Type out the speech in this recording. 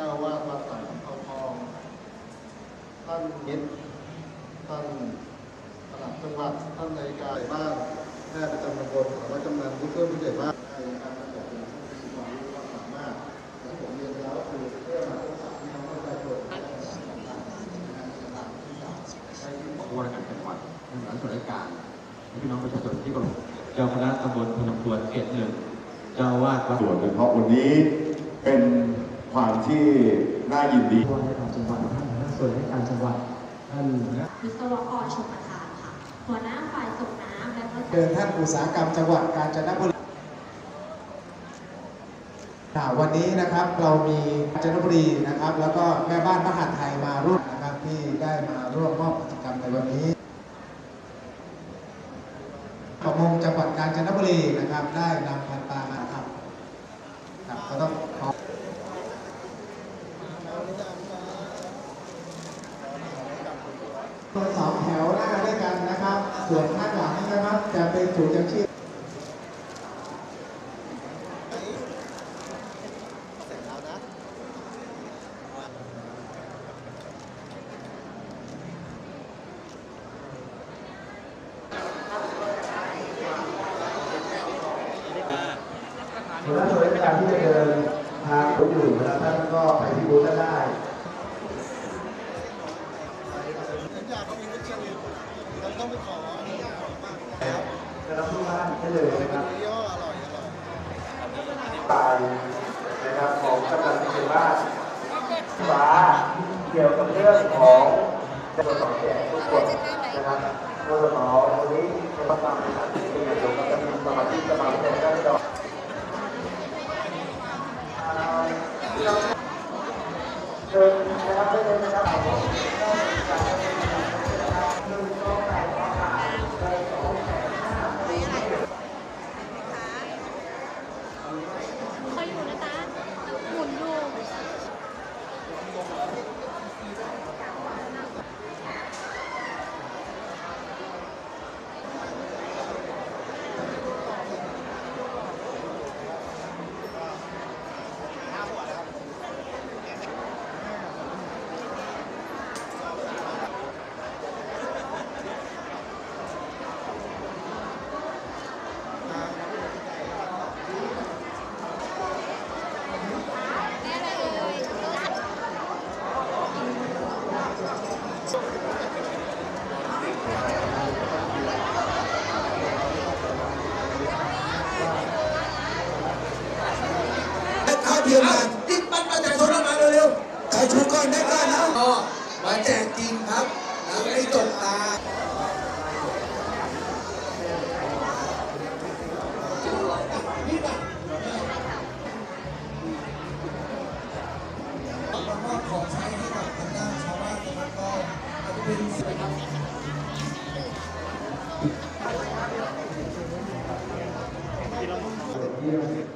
เจ้าวาดวัดสังฆทองท่านมิตรท่านปลัดจังหวัดท่านนายกายบ้านแพทย์ประจำตำบลสารวัตรกำนันผู้ช่วยผู้ใหญ่บ้านในการประกอบเป็นผู้มีความรู้ความสามารถและผมเรียนแล้วคือเพื่อมาพบปะพี่น้องประชาชนและประชาชนต่างๆในการที่จะใช้ที่ผู้ว่าราชการจังหวัดท่านรัฐส่วนราชการและพี่น้องประชาชนที่เคารพเจ้าคณะตำบลพนมทวนเขตหนึ่งเจ้าวาดวัดส่วนโดยเฉพาะวันนี้เป็น ความที่น่ายินดีผู้ว่าราชการจังหวัดท่านหัวหน้าส่วนราชการจังหวัดท่านหัวหน้าวิศวกรชมประทานค่ะหัวหน้าฝ่ายส่งน้ำและก็เดินท่านอุตสาหกรรมจังหวัดกาญจนบุรีอ่าวันนี้นะครับเรามีกาญจนบุรีนะครับ แล้วก็แม่บ้านมหาดไทยมาร่วมนะครับที่ได้มาร่วมมอบกิจกรรมในวันนี้ประมงจังหวัดกาญจนบุรีนะครับ ได้นำพันปลามาทำครับก็ต้องขอ สองแถวหน้าด้วยกันนะครับส่วนข้างหลังนะครับจะเป็นถุงยังชีพส่วนนักส่วนราชการที่จะเดินทางรถอยู่นะครับท่านก็ไปที่บูธท่านได้ ต้องไปขอจะรับทุกท่านได้เลยนะครับย่ออร่อยอร่อยไปนะครับของกำลังเป็นบ้านฟ้าเกี่ยวกับเรื่องของตรวจสอบแจกทุกคนนะครับตรวจสอบวันนี้เป็นประจำในสถานที่เป็นอย่ายวกับจะมีสมาชิกสมาคมการดอกเชิญนะครับได้เลยนะครับ เทียมกันติ๊กปันประชาชนออกมาเร็วๆใครชูก้อนได้ก้อนนะก็มาแจกจริงครับนะไม่ตกตาของใช้ให้กับทางด้านชาวบ้านนะครับก็อาจจะเป็นสิ่งเยี่ยวก็ผู้บริหา